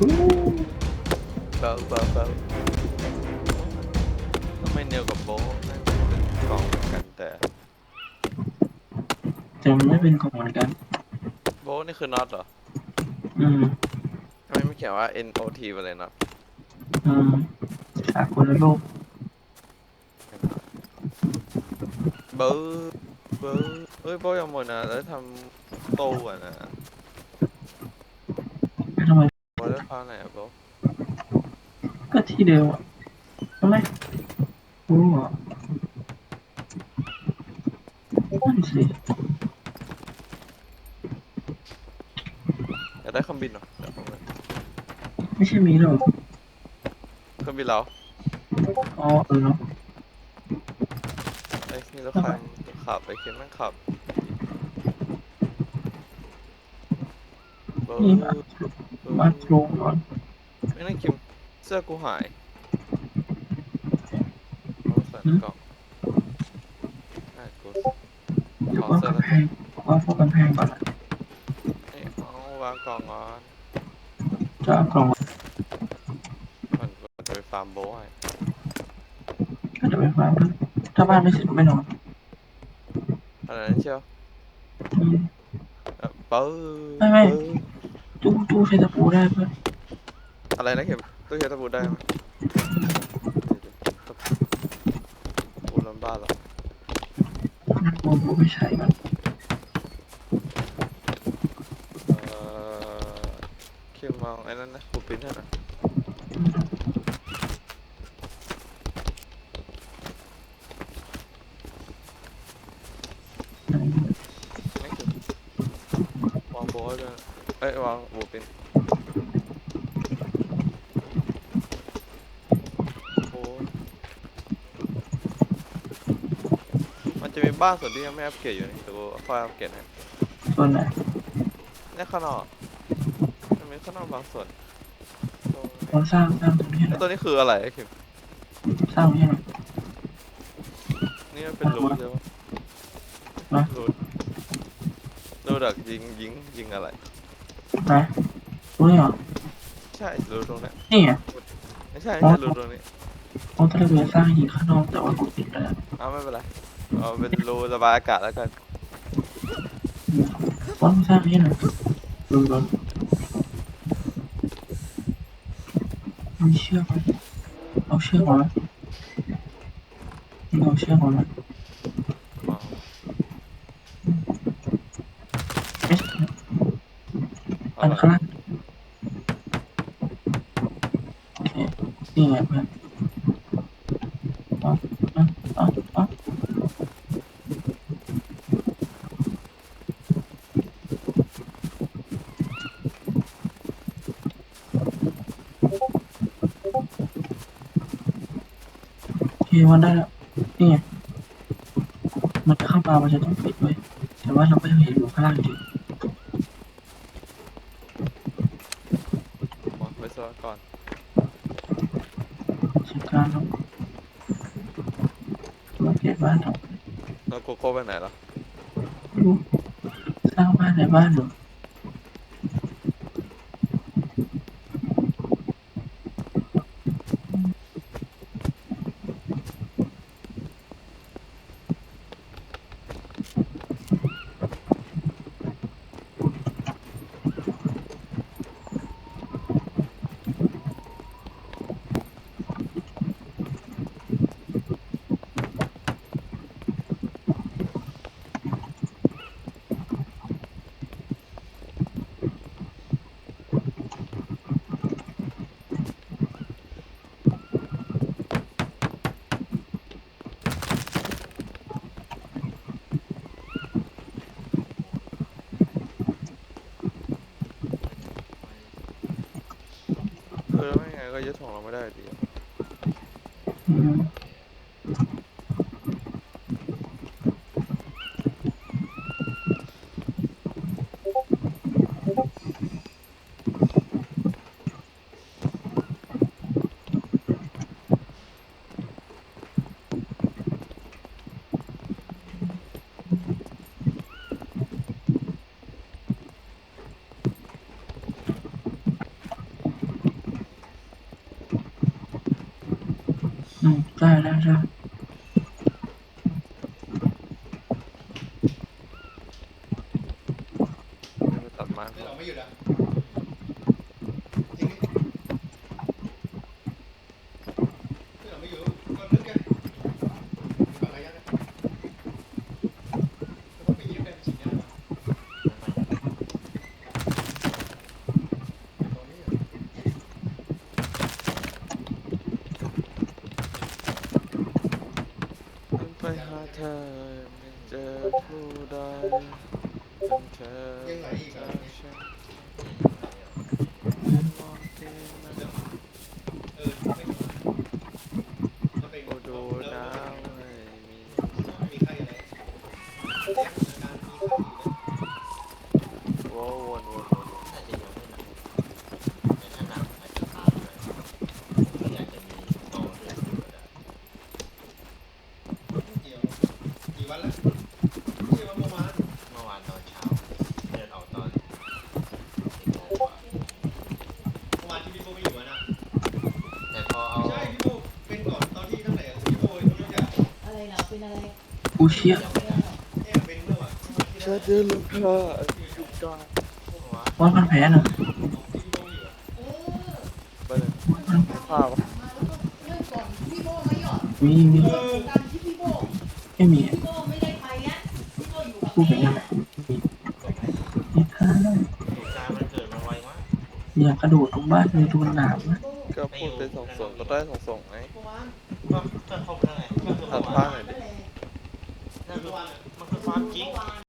อู้เบาเบาเบาทำไมเนียวกับโบะนั่นเป็นกล่องเหมือนกันแต่แต่มันไม่เป็นของเหมือนกัน โบะนี่คือน็อตเหรออืมทำไมไม่เขียนว่า N O T ไปเลยน็อตอืมจากคนละโลกเบอร์เบอร์เฮ้ยโบะยังหมดนะแล้วทำโต้อะนะ แล้วทำไม โบะได้พาไหนอะโบะก็ที่เดิมอะทำไมรู้เหรอนั่นสิอยากได้เครื่องบินเหรออยากได้เครื่องบินไม่ใช่มีหรอกเครื่องบินเราอ๋อเออเนาะ ไอ้นี่รถใครขับไอ้เคนนั่งขับเบอร์ นี่มาเบอร์มาโครงก่อนไม่นั่งคิมเสื้อกูหายเอาใส่ในกล่องอะกูเดี๋ยวว่ากำแพงว่าพวกกำแพงก่อนนะนี่เอาวางกล่องก่อนจะเอากล่องมาก่อนก่อนจะไปฟาร์มโบะให้ก็เดี๋ยวไปฟังกันถ้าบ้านไม่เสร็จก็ไม่นอนอะไรนั่นเชียวอืม เอ่อเปิ้ลไม่ไม่ เปิ้ล ตู้ตู้ใช้ตะปูได้เพื่อนอะไรนะเข็มตู้เขียนตะปูได้ไหมปูลำบ้านเหรอตะปูปูไม่ใช้มันเอ่อคิมมองไอ้นั่นนะปูปิ้นให้หน่อยนี่คือวางโบะให้ด้วย เอ้ยวางปูปิ้นโอ้ยมันจะมีบ้านส่วนที่ยังไม่อัปเกรดอยู่นี่เดี๋ยวกูค่อยอัปเกรดให้ส่วนไหนเนี่ยข้างนอกมันมีข้างนอกบางส่วนตรงเราสร้างสร้างตรงนี้นี้หน่แล้วอยตัวนี้คืออะไรไอ้คิมสร้างตรงนี้หน่อย นี่มันเป็นรูใช่ปะนะ รูรูดักยิงยิงยิงอะไร นะตรงนี้เหรอใช่รูตรงเนี้ยนี่ไงไม่ใช่ไม่ใช่รูตรงนี้ตรงทะเลเรือสร้างหินข้างนอกแต่ว่ากูติดแล้วเอาไม่เป็นไรเอาเป็นรูระบายอากาศแล้วกันว่ามึงสร้างให้หน่อยรวมรวมมีเชือกไหมเอาเชือกมาไหมมึงเอาเชือกมาไหม อ๋อ ไม่ใช่ อันข้างล่างเนี่ไงเพื่อนอาเอาเอเอาโอเคมันได้แล้วนี่ไงมันจะเข้ามามันจะต้องปิดไว้แต่ว่าเราก็ยังเห็นอยู่ข้างล่างอยู่ หมดไปซะก่อนจัดการครับมาเก็บบ้านเราแล้วโกโก้ไปไหนล่ะไม่รู้สร้างบ้านในบ้านอยู่เอ ของเราไม่ได้ดี อะอืมอืมได้ได้ได้ไปตัดไม้ไม่ก่เราอนไม่หยุดอะจริงดิไม่เราไม่หยุดก็นึกไงมีฝั่งระยะนะแล้วก็ไปยืดได้ฉีดยาป่ะตอนนี้อะ ฉันไปหาเธอไม่เจอผู้ใดจนเธอยังไหลอีกจาอะกฉันมองที่มัน เออไม่หยุดจะเป็น โอดูน้ำไม่มี มีไข้อะไรเรียกอาการมีไข้อยู่นะ โว้วนวนวน น่าจะยังไม่หนักแต่ถ้าหนักอาจจะตามไปก็อยากจะมีต่อเรื่องอยู่ก็ได้ เกี่ยวกี่วันแล้วกี่วันประมาณ เมื่อวานตอนเช้าเลือดออกตอนสิบโมงกว่า ประมาณที่พี่โบไม่อยู่อะนะ แต่ พอเอาใช่พี่โบเป็นก่อนตอนที่ตั้งแต่พี่โบอยู่ตรงนั้นเนี่ยอะไรนะเป็นอะไรกูเชี่ยยังไม่ได้เอ๊ะเป็นเมื่อวันที่ฉันเดินลงเธอยุบดาว่าวัดพันแผลหน่ะไปเลยข้าวเรื่องก่อนพี่โบไม่หยอดมีมีการที่พี่โบไม่มีพี่โบไม่ได้ไปอะพี่โบอยู่กับพูดเป็นแม่ยังไงมีท่าได้เหตุกามันเกิดมาไวมากอยากกระโดดลงบ้านเลยทุกหนามนะ พูดไปส่งส่งก็ได้ส่งส่งไงประมาณก็ก็ครบแล้วไงก็คือตัเมื่ดอวาผ้านหน่อยดินั่นคือมันคือความจริงเมื่อวาน